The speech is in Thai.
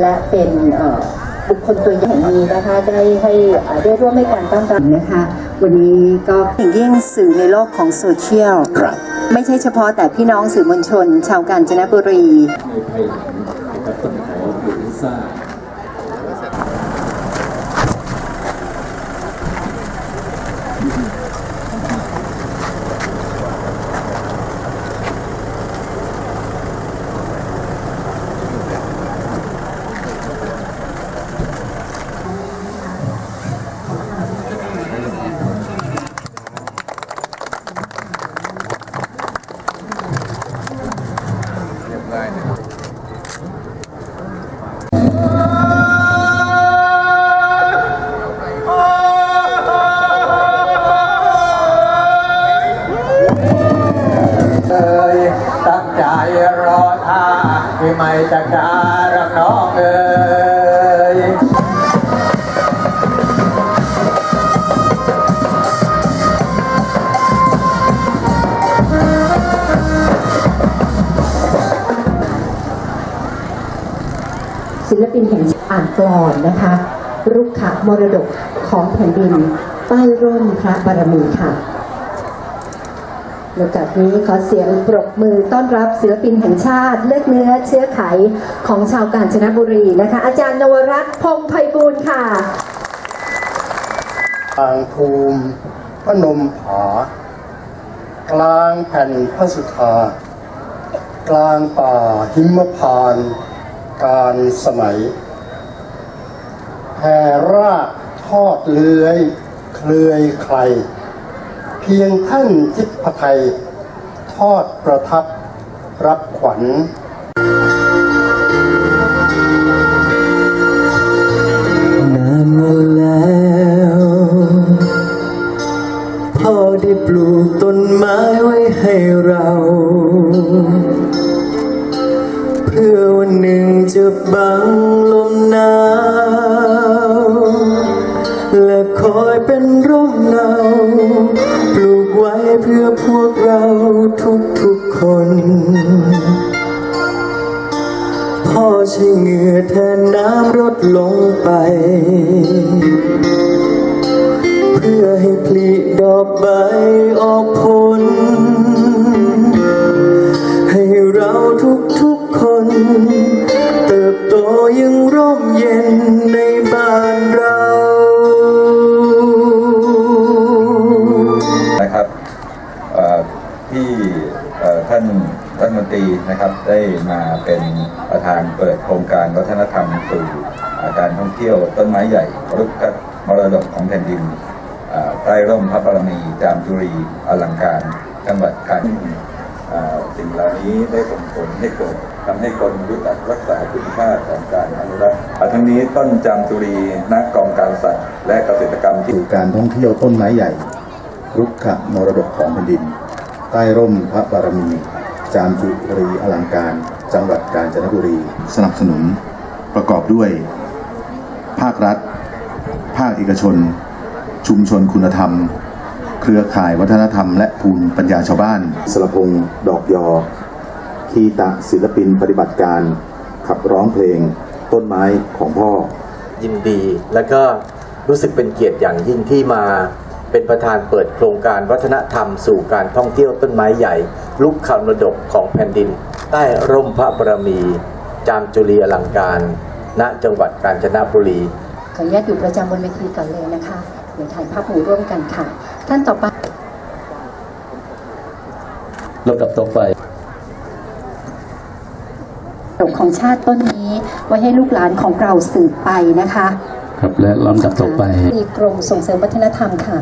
และเป็นเอ่อบุคคลตัวอย่างนี้นะคะได้ให้เอ่อได้ร่วมให้การต้อนรับนะคะ วันนี้ก็อย่างยิ่งสื่อในโลกของโซเชียลครับไม่ใช่เฉพาะแต่พี่น้องสื่อมวลชน ชาวกาญจนบุรีใน ที่ไม่จะการักน้องเอ่ยศิลปินแห่งอ่านกลอนนะคะ รุกขะมรดกของแผ่นดินใต้ร่มพระบารมีค่ะ โอกาสนี้ขอเสียงปรบมือต้อนรับศิลปินแห่งชาติเลือดเนื้อเชื้อไขของชาวกาญจนบุรีนะคะ อาจารย์นวรัตน์พงษ์ไพบูลย์ค่ะ ทางภูมิพนมผากลางแผ่นพระสุธากลางป่าหิมพานต์การสมัยแผ่รากทอดเลื้อย เคลือยใคร เพียงท่านทิพไทยทอดประทับรับขวัญนานมาแล้วพ่อได้ปลูกต้นไม้ไว้ให้เรา เพื่อวันหนึ่งจะบังลมหนาวและคอยเป็นร่มเงา เพื่อพวกเราทุกๆคน พ่อใช้เหงื่อแทนน้ำลดลงไป เพื่อให้ผลิดอกใบออก ท่านรัฐมนตรีนะครับได้มาเป็นประธานเปิดโครงการวัฒนธรรมสู่การท่องเที่ยวต้นไม้ใหญ่รุกขมรดกของแผ่นดินเอ่อใต้ร่มพระบารมีจามจุรีอลังการจังหวัดกาญสิ่งเหล่านี้ได้ส่งผลให้เกิดทำให้คนรู้จักรักษาคุณค่าของการอนุรักษ์อ่าทั้งนี้ต้นจามจุรีนักกองการสัตว์และเกษตรกรรมที่สู่การท่องเที่ยวต้นไม้ใหญ่รุกขมรดกของแผ่นดิน ใต้ร่มพระบารมี จามจุรีอลังการ จังหวัดกาญจนบุรี สนับสนุนประกอบด้วย ภาครัฐ ภาคเอกชน ชุมชนคุณธรรม เครือข่ายวัฒนธรรม และภูมิปัญญาชาวบ้านสรพงศ์ดอกยอคีตะศิลปินปฏิบัติการ ขับร้องเพลง ต้นไม้ของพ่อ ยินดี และก็รู้สึกเป็นเกียรติอย่างยิ่งที่มา เป็นประธานเปิดโครงการวัฒนธรรมสู่การท่องเที่ยวต้นไม้ใหญ่ลุกขมรดกของแผ่นดิน ใต้ร่มพระบารมี จามจุลีอลังการ ณจังหวัดกาญจนบุรี ขออนุญาตอยู่ประจำบนเวทีก่อนเลยนะคะเดี๋ยวถ่ายภาพหมู่ร่วมกันค่ะ ท่านต่อไปลำดับต่อไปดกของชาติต้นนี้ไว้ให้ลูกหลานของเราสืบไปนะคะ ครับและลำดับต่อไป มีกรมส่งเสริมวัฒนธรรมค่ะ